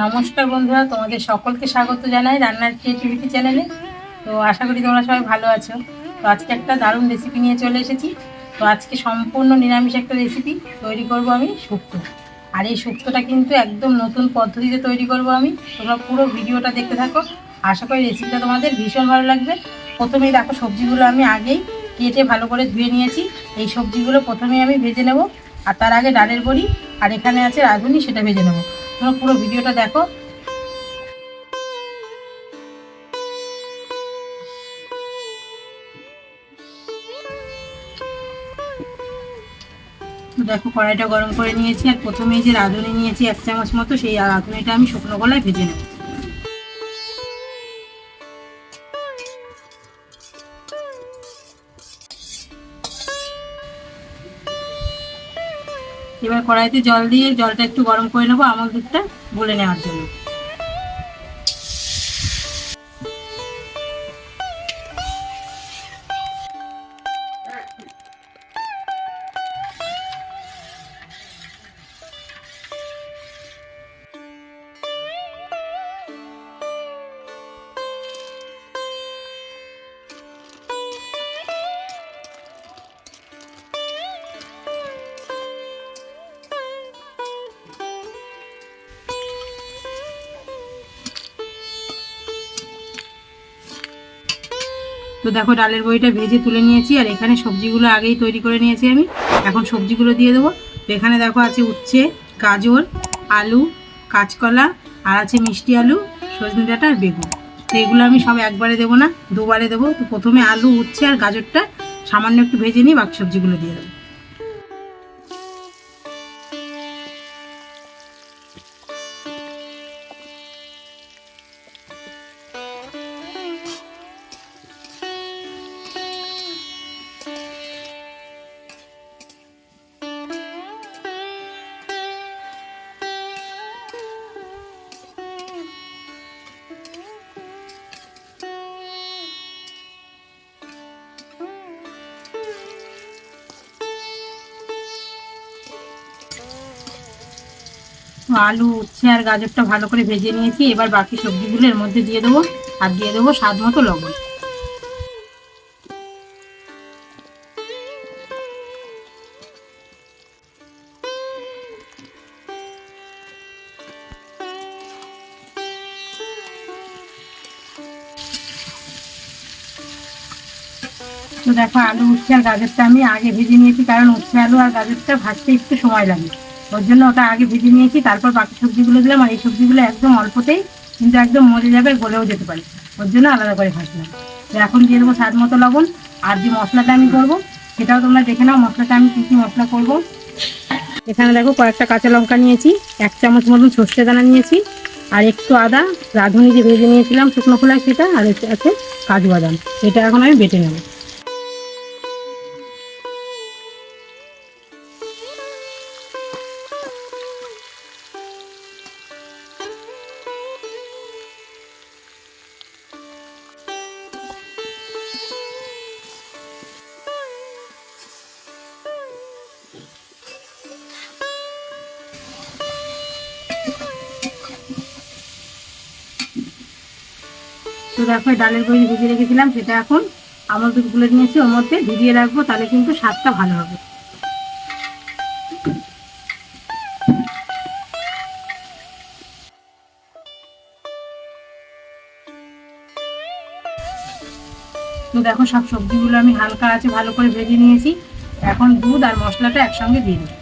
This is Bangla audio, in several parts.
নমস্কার বন্ধুরা, তোমাদের সকলকে স্বাগত জানাই রান্নার ক্রিয়েটিভিটি চ্যানেলে তো আশা করি তোমরা সবাই ভালো আছো। তো আজকে একটা দারুণ রেসিপি নিয়ে চলে এসেছি। তো আজকে সম্পূর্ণ নিরামিষ একটা রেসিপি তৈরি করব আমি, শুক্তো। আর এই শুক্তোটা কিন্তু একদম নতুন পদ্ধতিতে তৈরি করব আমি। তোমরা পুরো ভিডিওটা দেখতে থাকো। আশা করি রেসিপিটা তোমাদের ভীষণ ভালো লাগবে। প্রথমেই দেখো, সবজিগুলো আমি আগেই কেটে ভালো করে ধুয়ে নিয়েছি। এই সবজিগুলো প্রথমেই আমি ভেজে নেব। আর তার আগে ডালের বড়ি, আর এখানে আছে রাঁধুনি, সেটা ভেজে নেব। তোমরা পুরো ভিডিওটা দেখো। দেখো কড়াইটা গরম করে নিয়েছি আর প্রথমে যে রাঁধুনি নিয়েছি এক চামচ মতো, সেই রাঁধুনিটা আমি শুকনো গলায় ভেজে নেব। এবার কড়াইতে জল দিয়ে জলটা একটু গরম করে নেব আমল দুধটা গলে নেওয়ার জন্য। তো দেখো ডালের বড়িটা ভেজে তুলে নিয়েছি, আর এখানে সবজিগুলো আগেই তৈরি করে নিয়েছি আমি। এখন সবজিগুলো দিয়ে দেবো। এখানে দেখো আছে উচ্ছে, গাজর, আলু, কাঁচকলা, আর আছে মিষ্টি আলু, সজনে ডাঁটা আর বেগুন। তো এগুলো আমি সব একবারে দেবো না, দুবারে দেবো। তো প্রথমে আলু, উচ্ছে আর গাজরটা সামান্য একটু ভেজে নিই বাকি সবজিগুলো দিয়ে দেবো। আলু, উচ্ছে আর গাজরটা ভালো করে ভেজে নিয়েছি। এবার বাকি সবজিগুলো এর মধ্যে দিয়ে দেবো। আর দিয়ে দেবো স্বাদ মতো লবণ। তো দেখো, আলু, উচ্ছে আর গাজরটা আমি আগে ভেজে নিয়েছি, কারণ উচ্ছে, আলু আর গাজরটা ভাজতে একটু সময় লাগে। ওর জন্য ওটা আগে ভেজে নিয়েছি, তারপর বাকি সবজিগুলো দিলাম, আর এই সবজিগুলো একদম অল্পতেই কিন্তু একদম মরে যাবে, গলেও যেতে পারে। ওর জন্য আলাদা করে ভাজলাম। তো এখন দিয়ে দেবো স্বাদ মতো লবণ, আর যে মশলাটা আমি করব, সেটাও তোমরা দেখে নাও, মশলাটা আমি কী কী মশলা করব। এখানে দেখো কয়েকটা কাঁচা লঙ্কা নিয়েছি, এক চামচ মতন সর্ষে দানা নিয়েছি, আর একটু আদা, রাঁধুনি যে ভেজে নিয়েছিলাম, শুকনো খোলায় সেটা, আর আছে কাজু বাদাম। এটা এখন আমি বেটে নেব। দেখো ডালের বড়ি ভিজিয়ে রেখেছিলাম, সেটা এখন আমল দুধ গুলে নিয়েছি, ওর মধ্যে ভিজিয়ে রাখব, তাহলে কিন্তু স্বাদটা ভালো হবে। তো দেখো, সব সবজিগুলো আমি হালকা আছে, ভালো করে ভেজে নিয়েছি। এখন দুধ আর মশলাটা একসঙ্গে দিয়ে দিই।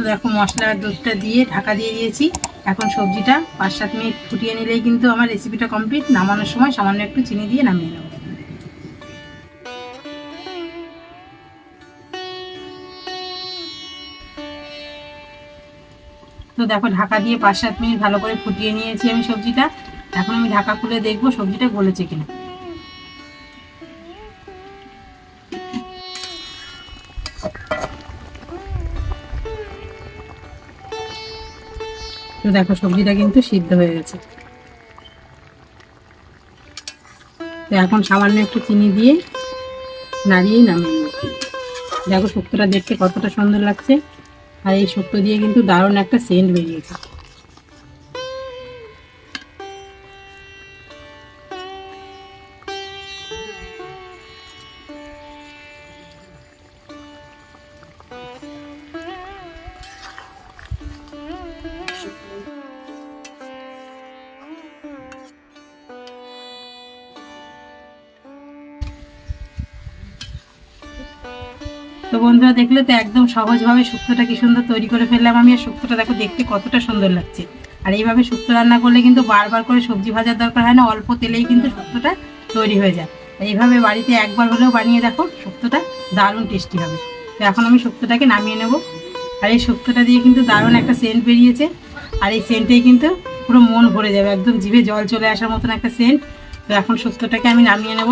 তো দেখো মশলা দুধটা দিয়ে ঢাকা দিয়ে দিয়েছি। এখন সবজিটা পাঁচ সাত মিনিট ফুটিয়ে নিলেই কিন্তু আমার রেসিপিটা কমপ্লিট নামানোর সময় সামান্য একটু চিনি দিয়ে নামিয়ে নেব। তো দেখো ঢাকা দিয়ে পাঁচ সাত মিনিট ভালো করে ফুটিয়ে নিয়েছি আমি সবজিটা। এখন আমি ঢাকা খুলে দেখব সবজিটা গলেছে কিনা। দেখো, সবজিটা কিন্তু সিদ্ধ হয়ে গেছে। তো এখন সামান্য একটু চিনি দিয়ে নাড়িয়েই নামিয়ে দেখো শুক্তোটা দেখতে কতটা সুন্দর লাগছে। আর এই শুক্তো দিয়ে কিন্তু দারুণ একটা সেন্ট বেরিয়েছে। তো বন্ধুরা দেখলে তো একদম সহজভাবে শুক্তোটা কি সুন্দর তৈরি করে ফেললাম আমি, আর শুক্তোটা দেখো দেখতে কতটা সুন্দর লাগছে। আর এইভাবে শুক্তো রান্না করলে কিন্তু বারবার করে সবজি ভাজার দরকার হয় না, অল্প তেলেই কিন্তু শুক্তোটা তৈরি হয়ে যায়। এইভাবে বাড়িতে একবার হলেও বানিয়ে দেখো, শুক্তোটা দারুণ টেস্টি হবে। তো এখন আমি শুক্তোটাকে নামিয়ে নেব। আর এই শুক্তোটা দিয়ে কিন্তু দারুণ একটা সেন্ট বেরিয়েছে। আর এই সেন্টেই কিন্তু পুরো মন ভরে যাবে, একদম জিভে জল চলে আসার মতন একটা সেন্ট। তো এখন শুক্তোটাকে আমি নামিয়ে নেব।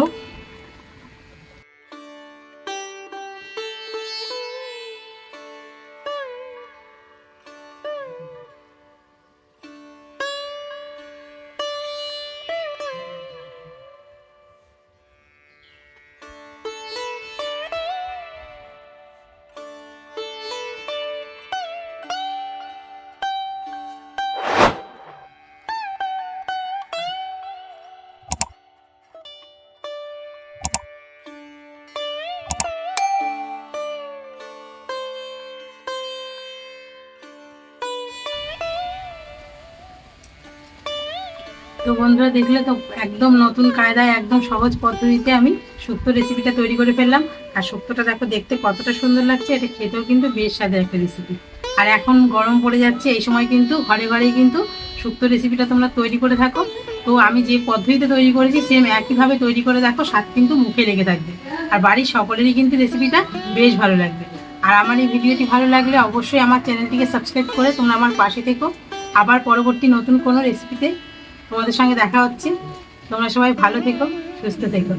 তো বন্ধুরা দেখলে তো একদম নতুন কায়দায়, একদম সহজ পদ্ধতিতে আমি শুক্তো রেসিপিটা তৈরি করে ফেললাম। আর শুক্তোটা দেখো দেখতে কতটা সুন্দর লাগছে, এটা খেতেও কিন্তু বেশ স্বাদের একটা রেসিপি আর এখন গরম পড়ে যাচ্ছে, এই সময় কিন্তু ঘরে ঘরেই কিন্তু শুক্তো রেসিপিটা তোমরা তৈরি করে থাকো। তো আমি যে পদ্ধতিতে তৈরি করেছি সেম একইভাবে তৈরি করে দেখো, স্বাদ কিন্তু মুখে লেগে থাকবে। আর বাড়ির সকলেরই কিন্তু রেসিপিটা বেশ ভালো লাগবে। আর আমার এই ভিডিওটি ভালো লাগলে অবশ্যই আমার চ্যানেলটিকে সাবস্ক্রাইব করে তোমরা আমার পাশে থেকো। আবার পরবর্তী নতুন কোনো রেসিপিতে তোমাদের সঙ্গে দেখা হচ্ছে। তোমরা সবাই ভালো থেকো সুস্থ থেকো।